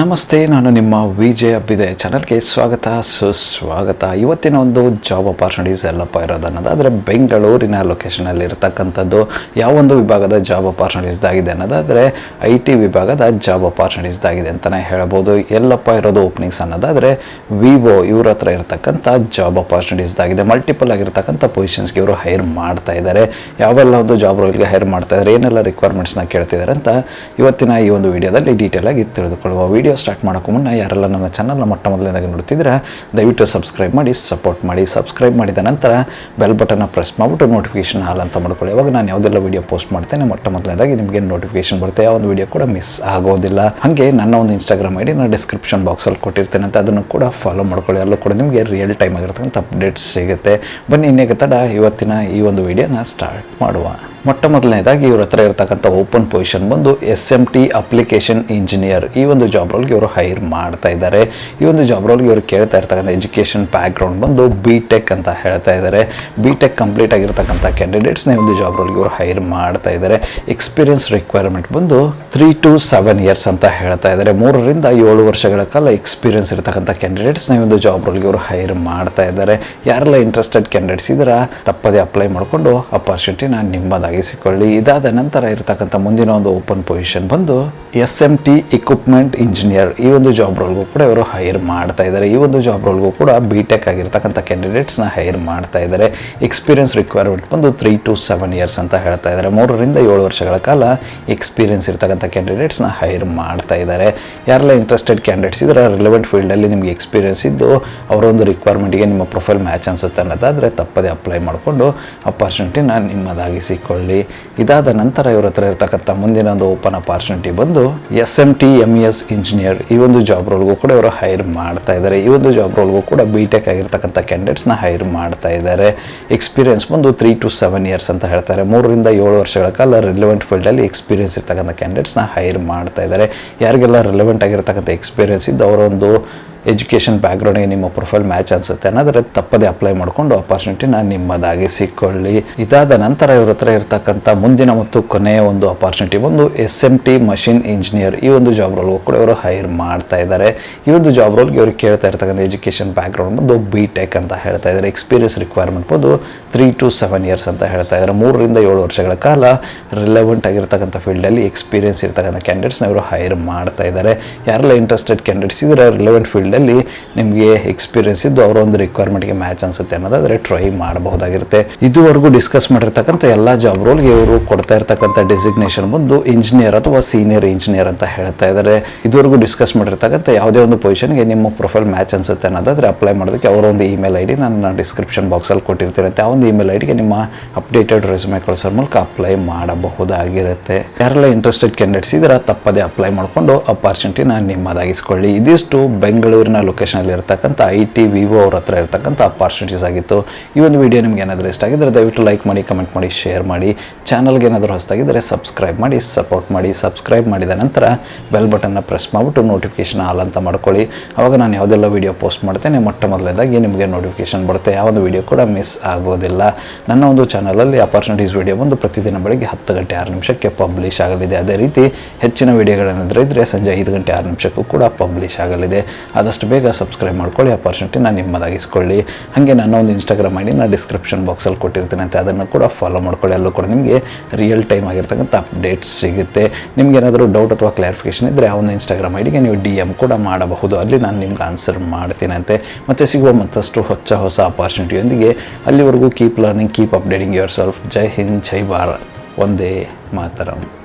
ನಮಸ್ತೆ, ನಾನು ನಿಮ್ಮ ವಿಜಯ ಅಬ್ಬಿದೆ. ಚಾನಲ್ಗೆ ಸ್ವಾಗತ, ಸುಸ್ವಾಗತ. ಇವತ್ತಿನ ಒಂದು ಜಾಬ್ ಅಪಾರ್ಚುನಿಟೀಸ್ ಎಲ್ಲಪ್ಪ ಇರೋದು ಅನ್ನೋದಾದರೆ ಬೆಂಗಳೂರಿನ ಲೊಕೇಶನಲ್ಲಿ ಇರತಕ್ಕಂಥದ್ದು ಯಾವೊಂದು ವಿಭಾಗದ ಜಾಬ್ ಅಪಾರ್ಚುನಿಟೀಸ್ದಾಗಿದೆ ಅನ್ನೋದಾದರೆ ಐ ಟಿ ವಿಭಾಗದ ಜಾಬ್ ಅಪಾರ್ಚುನಿಟೀಸ್ದಾಗಿದೆ ಅಂತಲೇ ಹೇಳ್ಬೋದು. ಎಲ್ಲಪ್ಪ ಇರೋದು ಓಪನಿಂಗ್ಸ್ ಅನ್ನೋದಾದರೆ ವಿವೋ ಇವ್ರ ಹತ್ರ ಇರತಕ್ಕಂಥ ಜಾಬ್ ಅಪಾರ್ಚುನಿಟೀಸ್ದಾಗಿದೆ ಮಲ್ಟಿಪಲ್ ಆಗಿರ್ತಕ್ಕಂಥ ಪೊಸಿಷನ್ಸ್ಗೆ ಇವರು ಹೈರ್ ಮಾಡ್ತಾ ಇದ್ದಾರೆ. ಯಾವೆಲ್ಲ ಒಂದು ಜಾಬ್ ರೋಲ್ಗೆ ಹೈರ್ ಮಾಡ್ತಾ ಇದ್ದಾರೆ, ಏನೆಲ್ಲ ರಿಕ್ವೈರ್ಮೆಂಟ್ಸ್ನ ಕೇಳ್ತಿದ್ದಾರೆ ಅಂತ ಇವತ್ತಿನ ಈ ಒಂದು ವಿಡಿಯೋದಲ್ಲಿ ಡೀಟೇಲ್ ಆಗಿ ತಿಳಿದುಕೊಳ್ಳುವ ವಿಡಿಯೋ ಸ್ಟಾರ್ಟ್ ಮಾಡೋಕ್ಕೂ ಮುನ್ನ ಯಾರೆಲ್ಲ ನನ್ನ ಚಾನಲ್ನ ಮೊಟ್ಟ ಮೊದಲನೇದಾಗಿ ನೋಡ್ತಿದ್ರೆ ದಯವಿಟ್ಟು ಸಬ್ಸ್ಕ್ರೈಬ್ ಮಾಡಿ ಸಪೋರ್ಟ್ ಮಾಡಿ ಸಬ್ಸ್ಕ್ರೈಬ್ ಮಾಡಿದ ನಂತರ ಬೆಲ್ ಬಟನ್ನ ಪ್ರೆಸ್ ಮಾಡಿಬಿಟ್ಟು ನೋಟಿಫಿಕೇಶನ್ ಹಾಲ್ ಅಂತ ಮಾಡ್ಕೊಳ್ಳಿ. ಇವಾಗ ನಾನು ಯಾವುದೆಲ್ಲ ವಿಡಿಯೋ ಪೋಸ್ಟ್ ಮಾಡ್ತೇನೆ, ಮೊಟ್ಟ ಮೊದಲನೇದಾಗಿ ನಿಮಗೆ ನೋಟಿಫಿಕೇಶನ್ ಬರುತ್ತೆ. ಯಾವ ಒಂದು ವಿಡಿಯೋ ಕೂಡ ಮಿಸ್ ಆಗೋದಿಲ್ಲ. ಹಾಗೆ ನನ್ನ ಒಂದು ಇನ್ಸ್ಟಾಗ್ರಾಮ್ ಐಡಿ ನಾನು ಡಿಸ್ಕ್ರಿಪ್ಷನ್ ಬಾಕ್ಸಲ್ಲಿ ಕೊಟ್ಟಿರ್ತೇನೆ ಅಂತ ಅದನ್ನು ಕೂಡ ಫಾಲೋ ಮಾಡ್ಕೊಳ್ಳಿ. ಅಲ್ಲೂ ಕೂಡ ನಿಮಗೆ ರಿಯಲ್ ಟೈಮ್ ಆಗಿರ್ತಕ್ಕಂಥ ಅಪ್ಡೇಟ್ಸ್ ಸಿಗುತ್ತೆ. ಬನ್ನಿ, ಇನ್ನೇಕೆ ತಡ, ಇವತ್ತಿನ ಈ ಒಂದು ವಿಡಿಯೋನ ಸ್ಟಾರ್ಟ್ ಮಾಡುವ. ಮೊಟ್ಟ ಮೊದಲನೇದಾಗಿ ಇವ್ರ ಹತ್ರ ಇರತಕ್ಕಂಥ ಓಪನ್ ಪೊಸಿಷನ್ ಬಂದು S M T application engineer ಈ ಒಂದು ಜಾಬ್ ರೋಲ್ಗೆ ಇವರು ಹೈರ್ ಮಾಡ್ತಾ ಇದ್ದಾರೆ. ಈ ಒಂದು ಜಾಬ್ ರೋಲ್ಗೆ ಇವರು ಕೇಳ್ತಾ ಇರ್ತಕ್ಕಂಥ ಎಜುಕೇಷನ್ ಬ್ಯಾಕ್ಗ್ರೌಂಡ್ ಬಂದು ಬಿ ಟೆಕ್ ಅಂತ ಹೇಳ್ತಾ ಇದ್ದಾರೆ. ಬಿ ಟೆಕ್ ಕಂಪ್ಲೀಟ್ ಆಗಿರ್ತಕ್ಕಂಥ ಕ್ಯಾಂಡಿಡೇಟ್ಸ್ನ ಈ ಒಂದು ಜಾಬ್ ರೋಲ್ಗೆ ಇವರು ಹೈರ್ ಮಾಡ್ತಾ ಇದ್ದಾರೆ. ಎಕ್ಸ್ಪೀರಿಯನ್ಸ್ ರಿಕ್ವೈರ್ಮೆಂಟ್ ಬಂದು ತ್ರೀ ಟು ಸೆವೆನ್ ಇಯರ್ಸ್ ಅಂತ ಹೇಳ್ತಾ ಇದ್ದಾರೆ. ಮೂರರಿಂದ ಏಳು ವರ್ಷಗಳ ಕಾಲ ಎಕ್ಸ್ಪೀರಿಯನ್ಸ್ ಇರತಕ್ಕಂಥ ಕ್ಯಾಂಡಿಡೇಟ್ಸ್ನ ಈ ಒಂದು ಜಾಬ್ ರೋಲ್ಗೆ ಇವರು ಹೈರ್ ಮಾಡ್ತಾ ಇದ್ದಾರೆ. ಯಾರೆಲ್ಲ ಇಂಟ್ರೆಸ್ಟೆಡ್ ಕ್ಯಾಂಡಿಡೇಟ್ಸ್ ಇದ್ದೀರಾ, ತಪ್ಪದೇ ಅಪ್ಲೈ ಮಾಡಿಕೊಂಡು ಅಪಾರ್ಚುನಿಟಿನ ನಿಮ್ಮದಾಗಿಸಿಕೊಳ್ಳಿ ಇದಾದ ನಂತರ ಇರತಕ್ಕಂಥ ಮುಂದಿನ ಒಂದು ಓಪನ್ ಪೊಸಿಷನ್ ಬಂದು S M T equipment engineer ಈ ಒಂದು ಜಾಬ್ ರೋಲ್ಗೂ ಕೂಡ ಇವರು ಹೈರ್ ಮಾಡ್ತಾ ಇದ್ದಾರೆ. ಈ ಒಂದು ಜಾಬ್ ರೋಲ್ಗೂ ಕೂಡ ಬಿ ಟೆಕ್ ಆಗಿರ್ತಕ್ಕಂಥ ಕ್ಯಾಂಡಿಡೇಟ್ಸ್ನ ಹೈರ್ ಮಾಡ್ತಾ ಇದ್ದಾರೆ. ಎಕ್ಸ್ಪೀರಿಯನ್ಸ್ ರಿಕ್ವೈರ್ಮೆಂಟ್ ಬಂದು ತ್ರೀ ಟು ಸೆವೆನ್ ಇಯರ್ಸ್ ಅಂತ ಹೇಳ್ತಾ ಇದ್ದಾರೆ. ಮೂರರಿಂದ ಏಳು ವರ್ಷಗಳ ಕಾಲ ಎಕ್ಸ್ಪೀರಿಯನ್ಸ್ ಇರ್ತಕ್ಕಂಥ ಕ್ಯಾಂಡಿಡೇಟ್ಸ್ನ ಹೈರ್ ಮಾಡ್ತಾ ಇದ್ದಾರೆ. ಯಾರೆಲ್ಲ ಇಂಟ್ರೆಸ್ಟೆಡ್ ಕ್ಯಾಂಡಿಡೇಟ್ಸ್ ಇದ್ದಾರೆ ರಿಲೆವೆಂಟ್ ಫೀಲ್ಡಲ್ಲಿ ನಿಮಗೆ ಎಕ್ಸ್ಪೀರಿಯನ್ಸ್ ಇದ್ದು ಅವರೊಂದು ರಿಕ್ವೈರ್ಮೆಂಟ್ಗೆ ನಿಮ್ಮ ಪ್ರೊಫೈಲ್ ಮ್ಯಾಚ್ ಅನ್ಸುತ್ತೆ ಅನ್ನೋದಾದರೆ ತಪ್ಪದೇ ಅಪ್ಲೈ ಮಾಡಿಕೊಂಡು ಅಪಾರ್ಚುನಿಟಿನ ನಿಮ್ಮದಾಗಿಸಿಕೊಳ್ಳಿ. ಇದಾದ ನಂತರ ಇವ್ರ ಹತ್ರ ಇರತಕ್ಕಂಥ ಮುಂದಿನ ಒಂದು ಓಪನ್ ಅಪಾರ್ಚುನಿಟಿ ಬಂದು S M T M S engineer ಈ ಒಂದು ಜಾಬ್ ರೋಲ್ಗೂ ಕೂಡ ಇವರು ಹೈರ್ ಮಾಡ್ತಾ ಇದ್ದಾರೆ ಈ ಒಂದು ಜಾಬ್ ರೋಲ್ಗೂ ಕೂಡ ಬಿ ಟೆಕ್ ಆಗಿರ್ತಕ್ಕಂಥ ಕ್ಯಾಂಡಿಡೇಟ್ಸ್ನ ಹೈರ್ ಮಾಡ್ತಾ ಇದ್ದಾರೆ ಎಕ್ಸ್ಪೀರಿಯನ್ಸ್ ಬಂದು ತ್ರೀ ಟು ಸೆವೆನ್ ಇಯರ್ಸ್ ಅಂತ ಹೇಳ್ತಾರೆ. ಮೂರರಿಂದ ಏಳು ವರ್ಷಗಳ ಕಾಲ ರಿಲೆವೆಂಟ್ ಫೀಲ್ಡಲ್ಲಿ ಎಕ್ಸ್ಪೀರಿಯನ್ಸ್ ಇರ್ತಕ್ಕಂಥ ಕ್ಯಾಂಡಿಡೇಟ್ಸ್ನ ಹೈರ್ ಮಾಡ್ತಾ ಇದ್ದಾರೆ ಯಾರಿಗೆಲ್ಲ ರಿಲೆವೆಂಟ್ ಆಗಿರ್ತಕ್ಕಂಥ ಎಕ್ಸ್ಪೀರಿಯನ್ಸ್ ಇದ್ದು ಅವರೊಂದು ಎಜುಕೇಷನ್ ಬ್ಯಾಕ್ಗ್ರೌಂಡ್ಗೆ ನಿಮ್ಮ ಪ್ರೊಫೈಲ್ ಮ್ಯಾಚ್ ಅನ್ಸುತ್ತೆ ಅನ್ನೋದ್ರೆ ತಪ್ಪದೇ ಅಪ್ಲೈ ಮಾಡಿಕೊಂಡು ಅಪರ್ಚುನಿಟಿನ ನಿಮ್ಮದಾಗಿ ಸಿಕ್ಕೊಳ್ಳಿ. ಇದಾದ ನಂತರ ಇವ್ರ ಹತ್ರ ಇರತಕ್ಕಂಥ ಮುಂದಿನ ಮತ್ತು ಕೊನೆಯ ಒಂದು ಅಪಾರ್ಚುನಿಟಿ ಒಂದು S M T machine engineer ಈ ಒಂದು ಜಾಬ್ ರೋಲ್ಗೂ ಕೂಡ ಇವರು ಹೈರ್ ಮಾಡ್ತಾ ಇದ್ದಾರೆ ಈ ಒಂದು ಜಾಬ್ ರೋಲ್ಗೆ ಇವರು ಕೇಳ್ತಾ ಇರ್ತಕ್ಕಂಥ ಎಜುಕೇಷನ್ ಬ್ಯಾಕ್ಗ್ರೌಂಡ್ ಬಂದು ಬಿ ಟೆಕ್ ಅಂತ ಹೇಳ್ತಾ ಇದ್ದಾರೆ ಎಕ್ಸ್ಪೀರಿಯನ್ಸ್ ರಿಕ್ವೈರ್ಮೆಂಟ್ ಬಂದು ತ್ರೀ ಟು ಸೆವೆನ್ ಇಯರ್ಸ್ ಅಂತ ಹೇಳ್ತಾ ಇದ್ದಾರೆ ಮೂರರಿಂದ ಏಳು ವರ್ಷಗಳ ಕಾಲ ರಿಲೆವೆಂಟ್ ಆಗಿರ್ತಕ್ಕಂಥ ಫೀಲ್ಡಲ್ಲಿ ಎಕ್ಸ್ಪೀರಿಯನ್ಸ್ ಇರ್ತಕ್ಕಂಥ ಕ್ಯಾಂಡಿಡೇಟ್ಸ್ನ ಇವರು ಹೈರ್ ಮಾಡ್ತಾ ಇದ್ದಾರೆ ಯಾರೆಲ್ಲ ಇಂಟ್ರೆಸ್ಟೆಡ್ ಕ್ಯಾಂಡಿಡೇಟ್ಸ್ ಇದ್ದರೆ ರಿಲೆವೆಂಟ್ ಫೀಲ್ಡಲ್ಲಿ ನಿಮಗೆ ಎಕ್ಸ್ಪೀರಿಯನ್ಸ್ ಇದ್ದು ಅವರ ಒಂದು ರಿಕ್ವೈರ್ಮೆಂಟ್ಗೆ ಮ್ಯಾಚ್ ಅನ್ಸುತ್ತೆ ಅನ್ನೋದಾದರೆ ಟ್ರೈ ಮಾಡಬಹುದಾಗಿರುತ್ತೆ. ಇದುವರೆಗೂ ಡಿಸ್ಕಸ್ ಮಾಡಿರ್ತಕ್ಕಂಥ ಎಲ್ಲ ಜಾಬ್ ರೋಲ್ಗೆ ಇವರು ಕೊಡ್ತಾ ಇರ್ತಕ್ಕಂಥ ಡೆಸಿಗ್ನೇಷನ್ ಬಂದು ಇಂಜಿನಿಯರ್ ಅಥವಾ ಸೀನಿಯರ್ ಇಂಜಿನಿಯರ್ ಅಂತ ಹೇಳ್ತಾ ಇದ್ದಾರೆ ಇದುವರೆಗೂ ಡಿಸ್ಕಸ್ ಮಾಡಿರ್ತಕ್ಕಂಥ ಯಾವುದೇ ಒಂದು ಪೊಸಿಷನ್ಗೆ ನಿಮ್ಮ ಪ್ರೊಫೈಲ್ ಮ್ಯಾಚ್ ಅನ್ಸುತ್ತೆ ಅನ್ನೋದಾದರೆ ಅಪ್ಲೈ ಮಾಡೋದಕ್ಕೆ ಅವರ ಒಂದು ಇಮೇಲ್ ಐ ಡಿ ನಾನು ಡಿಸ್ಕ್ರಿಪ್ಷನ್ ಬಾಕ್ಸಲ್ಲಿ ಕೊಟ್ಟಿರ್ತೀನಿ ಆ ಒಂದು ಇಮೇಲ್ ಐ ಡಿಗೆ ನಿಮ್ಮ ಅಪ್ಡೇಟೆಡ್ ರೆಸ್ಯೂಮೆ ಕಳಿಸೋ ಮೂಲಕ ಅಪ್ಲೈ ಮಾಡಬಹುದಾಗಿರುತ್ತೆ. ಯಾರೆಲ್ಲ ಇಂಟ್ರೆಸ್ಟೆಡ್ ಕ್ಯಾಂಡಿಡೇಟ್ಸ್ ಇದ್ರೆ ತಪ್ಪದೇ ಅಪ್ಲೈ ಮಾಡಿಕೊಂಡು ಅಪಾರ್ಚುನಿಟಿನ ನಿಮ್ಮದಾಗಿಸ್ಕೊಳ್ಳಿ. ಇದಿಷ್ಟು ಬೆಂಗಳೂರಿನ ಲೊಕೇಶನಲ್ಲಿ ಇರ್ತಕ್ಕಂಥ ಐ ಟಿ ವಿವೋ ಅವ್ರ ಹತ್ರ ಇರ್ತಕ್ಕಂಥ ಅಪಾರ್ಚುನಿಟೀಸ್ ಆಗಿತ್ತು. ಈ ಒಂದು ವಿಡಿಯೋ ನಿಮ್ಗೆ ಏನಾದರೂ ಇಷ್ಟ ಆಗಿದ್ದರೆ ದಯವಿಟ್ಟು ಲೈಕ್ ಮಾಡಿ ಕಮೆಂಟ್ ಮಾಡಿ ಶೇರ್ ಮಾಡಿ. ಚಾನಲ್ಗೆ ಏನಾದರೂ ಹೊಸದಾಗಿದ್ದರೆ ಸಬ್ಸ್ಕ್ರೈಬ್ ಮಾಡಿ ಸಪೋರ್ಟ್ ಮಾಡಿ. ಸಬ್ಸ್ಕ್ರೈಬ್ ಮಾಡಿದ ನಂತರ ಬೆಲ್ ಬಟನ್ನ ಪ್ರೆಸ್ ಮಾಡಿಬಿಟ್ಟು ನೋಟಿಫಿಕೇಶನ್ ಆಲ್ ಅಂತ ಮಾಡ್ಕೊಳ್ಳಿ. ಅವಾಗ ನಾನು ಯಾವುದೆಲ್ಲ ವಿಡಿಯೋ ಪೋಸ್ಟ್ ಮಾಡ್ತೇನೆ, ಮೊಟ್ಟ ಮೊದಲನೇದಾಗಿ ನಿಮಗೆ ನೋಟಿಫಿಕೇಶನ್ ಬರುತ್ತೆ. ಯಾವೊಂದು ವಿಡಿಯೋ ಕೂಡ ಮಿಸ್ ಆಗೋದಿಲ್ಲ. ನನ್ನ ಒಂದು ಚಾನಲಲ್ಲಿ ಅಪಾರ್ಚುನಿಟೀಸ್ ವಿಡಿಯೋ ಬಂದು ಪ್ರತಿದಿನ ಬೆಳಗ್ಗೆ ಹತ್ತು ಗಂಟೆ ಆರು ನಿಮಿಷಕ್ಕೆ ಪಬ್ಲಿಷ್ ಆಗಲಿದೆ. ಅದೇ ರೀತಿ ಹೆಚ್ಚಿನ ವಿಡಿಯೋಗಳೇನಾದರೂ ಇದ್ದರೆ ಸಂಜೆ ಐದು ಗಂಟೆ ಆರು ನಿಮಿಷಕ್ಕೂ ಕೂಡ ಪಬ್ಲಿಷ್ ಆಗಲಿದೆ. ಆದಷ್ಟು ಬೇಗ ಸಬ್ಸ್ಕ್ರೈಬ್ ಮಾಡ್ಕೊಳ್ಳಿ ಅಪಾರ್ಚುನಿಟಿನ ನಿಮ್ಮದಾಗಿಸ್ಕೊಳ್ಳಿ. ಹಾಗೆ ನಾನು ಒಂದು ಇನ್ಸ್ಟಾಗ್ರಾಮ್ ನಾನು ಡಿಸ್ಕ್ರಿಪ್ಷನ್ ಬಾಕ್ಸಲ್ಲಿ ಕೊಟ್ಟಿರ್ತೀನಿ ಅಂತ ಅದನ್ನು ಕೂಡ ಫಾಲೋ ಮಾಡ್ಕೊಳ್ಳಿ. ಅಲ್ಲೂ ಕೂಡ ನಿಮಗೆ ರಿಯಲ್ ಟೈಮ್ ಆಗಿರ್ತಕ್ಕಂಥ ಅಪ್ಡೇಟ್ಸ್ ಸಿಗುತ್ತೆ. ನಿಮ್ಗೆ ಏನಾದರೂ ಡೌಟ್ ಅಥವಾ ಕ್ಲಾರಿಫಿಕೇಷನ್ ಇದ್ದರೆ ಆ ಒಂದು ಇನ್ಸ್ಟಾಗ್ರಾಮ್ ಐಡಿಗೆ ನೀವು ಡಿ ಎಂ ಕೂಡ ಮಾಡಬಹುದು. ಅಲ್ಲಿ ನಾನು ನಿಮ್ಗೆ ಆನ್ಸರ್ ಮಾಡ್ತೀನಂತೆ ಮತ್ತು ಸಿಗುವ ಮತ್ತಷ್ಟು ಹೊಚ್ಚ ಹೊಸ ಅಪಾರ್ಚುನಿಟಿಯೊಂದಿಗೆ ಅಲ್ಲಿವರೆಗೂ keep learning keep updating yourself ಜೈ ಹಿಂದ್, ಜೈ ಭಾರತ್. ಒಂದೇ ಮಾತರಂ.